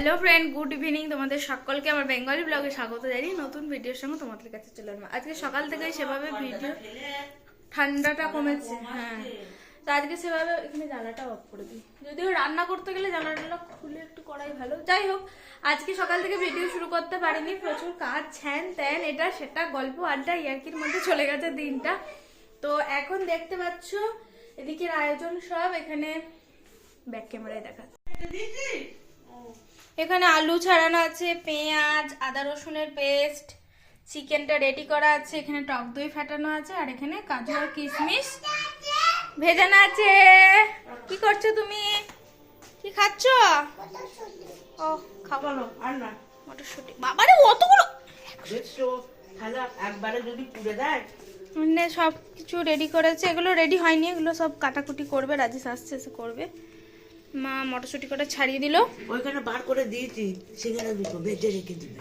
Hello friend good evening তোমাদের সকলকে আমার বেঙ্গলি ব্লগে স্বাগত জানিয়ে নতুন ভিডিওর সঙ্গে তোমাদের কাছে চলে এলাম। আজকে সকাল থেকে সেভাবে ভিডিও ঠান্ডাটা কমেছে হ্যাঁ। তো আজকে সেভাবে এখানে জানলাটা অফ করে দিই। যদিও রান্না করতে গেলে জানলাটা খুলে একটু করাই ভালো। যাই হোক, আজকে সকাল থেকে ভিডিও শুরু করতে পারিনি। প্রচুর কাজ ছ্যান ত্যান এটা, সেটা, গল্প, আড্ডা, ইয়ার্কির মধ্যে চলে গেছে দিনটা। তো এখন দেখতে পাচ্ছ, এদিকের আয়োজন সব এখানে ব্যাক ক্যামেরায় দেখাচ্ছে। এখানে আলু ছাড়ানো আছে পেঁয়াজ আদা রসুনের পেস্ট চিকেনটা রেডি করা আছে এখানে টক দই ফাটানো আছে আর এখানে কাজু আর কিশমিশ ভেজানো আছে। কি করছ তুমি? কি খাচ্ছ? ও খাবালো আর না। মটরশুটি। বাবারে অতগুলো একবারে যদি পুড়ে দেয়। মানে সব কিছু রেডি করেছে। এগুলো রেডি হয়নি এগুলো সব কাটাকুটি করবে রাজেশ আসছে এসে করবে। মা মটরশুটি করে ছাড়িয়ে দিল। ওইখানে বার করে দিয়েছি সেখানে দুটো ভেজে রেখে দিবে।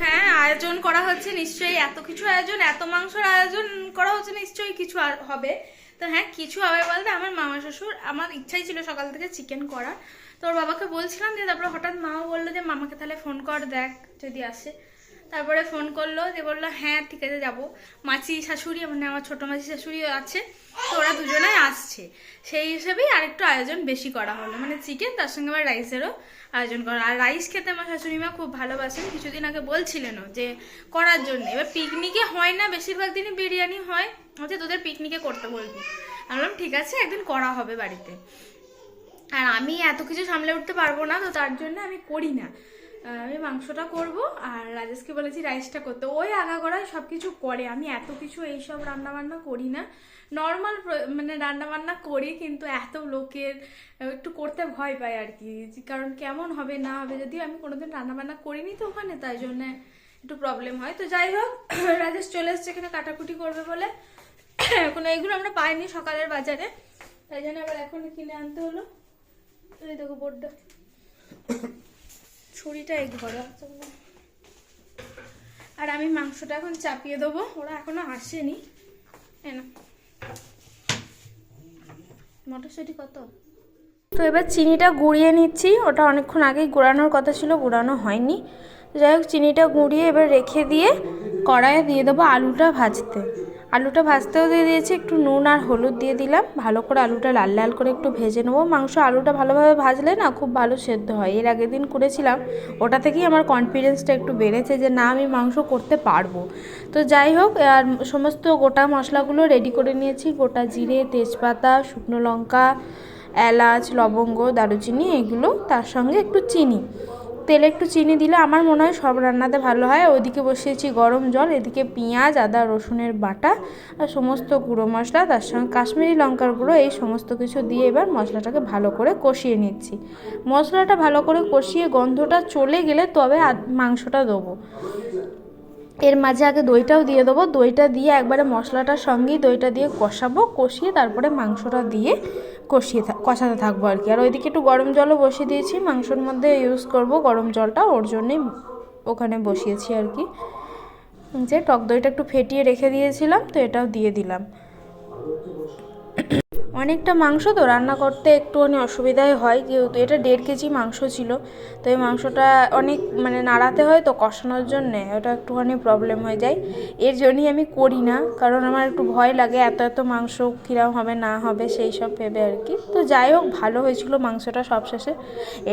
হ্যাঁ আয়োজন করা হচ্ছে নিশ্চয়ই এত কিছু আয়োজন এত মাংসের আয়োজন করা হচ্ছে নিশ্চয়ই কিছু আর হবে। তো হ্যাঁ কিছু হবে বলতে আমার মামা শ্বশুর আমার ইচ্ছাই ছিল সকাল থেকে চিকেন করার। তো ওর বাবাকে বলছিলাম যে তারপরে হঠাৎ মাও বলল যে মামাকে তাহলে ফোন কর দেখ যদি আসে। তারপরে ফোন করল যে বলল হ্যাঁ ঠিক আছে, যাব। মাছি শাশুড়ি মানে আমার ছোট মাছি শাশুড়িও আছে, তো ওরা দুজনেই আসছে। সেই হিসেবেই আরেকটু আয়োজন বেশি করা হলো। মানে চিকেন তার সঙ্গে আবার রাইসেরও আয়োজন করা। আর রাইস খেতে আমার শাশুড়ি মা খুব ভালোবাসেন। কিছুদিন আগে বলছিলেনও যে, করার জন্য। এবার পিকনিকে হয় না, বেশিরভাগ দিনই বিরিয়ানি হয়। হচ্ছে তোদের পিকনিকে করতে বলবি। আমি বললাম, ঠিক আছে, একদিন করা হবে বাড়িতে। আর আমি এত কিছু সামলে উঠতে পারব না, তো তার জন্য আমি করি না। আমি মাংসটা করব আর রাজেশকে বলেছি রাইসটা করতে। ওই আগাগোড়ায় সব কিছু করে। আমি এত কিছু এইসব রান্না বান্না করি না। নর্মাল মানে রান্না বান্না করি কিন্তু এত লোকের একটু করতে ভয় পাই আর কি। কারণ কেমন হবে, না হবে যদি আমি কোনোদিন রান্না বান্না করিনি তো ওখানে, তাই জন্যে একটু প্রবলেম হয়। তো যাই হোক, রাজেশ চলে এসছে এখানে কাটাকুটি করবে বলে। এখন এইগুলো আমরা পাইনি সকালের বাজারে। তাই জন্য আবার এখন কিনে আনতে হলো। এই দেখো বোর্ডটা। ছুরিটা এই ঘরে। আর আমি মাংসটা এখন চাপিয়ে দেবো, ওরা এখনও আসেনি নাও। মটরশুঁটি কত তো এবার চিনিটা গুঁড়িয়ে নিচ্ছি, ওটা অনেকক্ষণ আগেই গুঁড়ানোর কথা ছিল, গুঁড়ানো হয়নি যাই হোক, চিনিটা গুঁড়িয়ে এবার রেখে দিয়ে কড়াইয়ে দিয়ে দেবো আলুটা ভাজতে। আলুটা ভাজতেও দিয়ে দিয়েছি, একটু নুন আর হলুদ দিয়ে দিলাম। ভালো করে আলুটা লাল লাল করে একটু ভেজে নেব। মাংস আলুটা ভালোভাবে ভাজলে না খুব ভালো সেদ্ধ হয়। এর আগের দিন করেছিলাম, ওটা থেকেই আমার কনফিডেন্সটা একটু বেড়েছে যে না, আমি মাংস করতে পারব। তো যাই হোক, আর সমস্ত গোটা মশলাগুলো রেডি করে নিয়েছি। গোটা জিরে, তেজপাতা, শুকনো লঙ্কা, এলাচ, লবঙ্গ, দারুচিনি, এগুলো তার সঙ্গে একটু চিনি। তেলে একটু চিনি দিলে আমার মনে হয় সব রান্নাতে ভালো হয়। ওইদিকে বসিয়েছি গরম জল, এদিকে পেঁয়াজ, আদা, রসুনের বাটা আর সমস্ত গুঁড়ো মশলা, তার সঙ্গে কাশ্মীরি লঙ্কার গুঁড়ো, এই সমস্ত কিছু দিয়ে এবার মশলাটাকে ভালো করে কষিয়ে নিচ্ছি। মশলাটা ভালো করে কষিয়ে গন্ধটা চলে গেলে তবে মাংসটা দেবো। এর মাঝে আগে দইটাও দিয়ে দেবো। দইটা দিয়ে একবারে মশলাটার সঙ্গেই দইটা দিয়ে কষাবো। কষিয়ে তারপরে মাংসটা দিয়ে কষিয়ে কষাতে থাকব আর কি। আর ওইদিকে একটু গরম জলও বসিয়ে দিয়েছি। মাংসর মধ্যে ইউজ করব গরম জলটা। ওর জন্যই ওখানে বসিয়েছি আর কি। যে টক দইটা একটু ফেটিয়ে রেখে দিয়েছিলাম, তো এটাও দিয়ে দিলাম। অনেকটা মাংস তো রান্না করতে একটুখানি অসুবিধাই হয়, যেহেতু এটা দেড় কেজি মাংস ছিল। তো এই মাংসটা অনেক মানে নাড়াতে হয় তো কষানোর জন্যে, ওটা একটুখানি প্রবলেম হয়ে যায়। এর জন্যই আমি করি না, কারণ আমার একটু ভয় লাগে এত এত মাংস কীরকম হবে, না হবে, সেই সব ভেবে আর কি। তো যাই হোক, ভালো হয়েছিল মাংসটা সবশেষে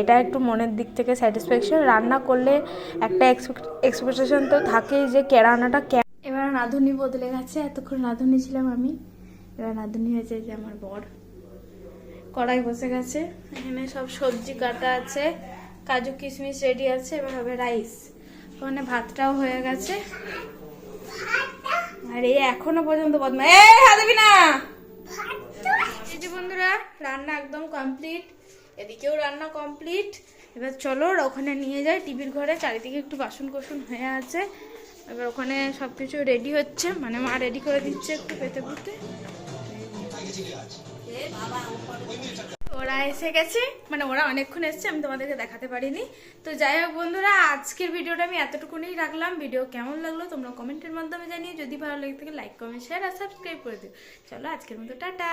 এটা একটু মনের দিক থেকে স্যাটিসফ্যাকশন রান্না করলে একটা এক্সপেকটেশন তো থাকেই যে কেরানাটা কে এবার রাঁধুনি বদলে গেছে, এতক্ষণ রাঁধুনি ছিলাম আমি। এবার রাঁধুনি হয়েছে যে আমার বর। কড়াই বসে গেছে। এখানে সব সবজি কাটা আছে, কাজু কিশমিশ রেডি আছে, এবার হবে রাইস ওখানে ভাতটাও হয়ে গেছে। আর এই এখনও পর্যন্ত বদমা এ হাতবি না! বন্ধুরা, রান্না একদম কমপ্লিট এদিকেও রান্না কমপ্লিট এবার চলো ওখানে নিয়ে যাই টিভির ঘরে। চারিদিকে একটু বাসন কোসন হয়ে আছে। এবার ওখানে সব কিছু রেডি হচ্ছে। মানে মা রেডি করে দিচ্ছে একটু পেতে পুতে ওরা এসে গেছে। মানে ওরা অনেকক্ষণ এসছে আমি তোমাদেরকে দেখাতে পারিনি। তো যাই হোক বন্ধুরা আজকের ভিডিওটা আমি এতটুকুনি রাখলাম। ভিডিও কেমন লাগল তোমরা কমেন্টের মাধ্যমে জানিয়ে যদি ভালো লাগে থাকে লাইক কমেন্ট শেয়ার আর সাবস্ক্রাইব করে দিও। চলো আজকের মতো টাটা।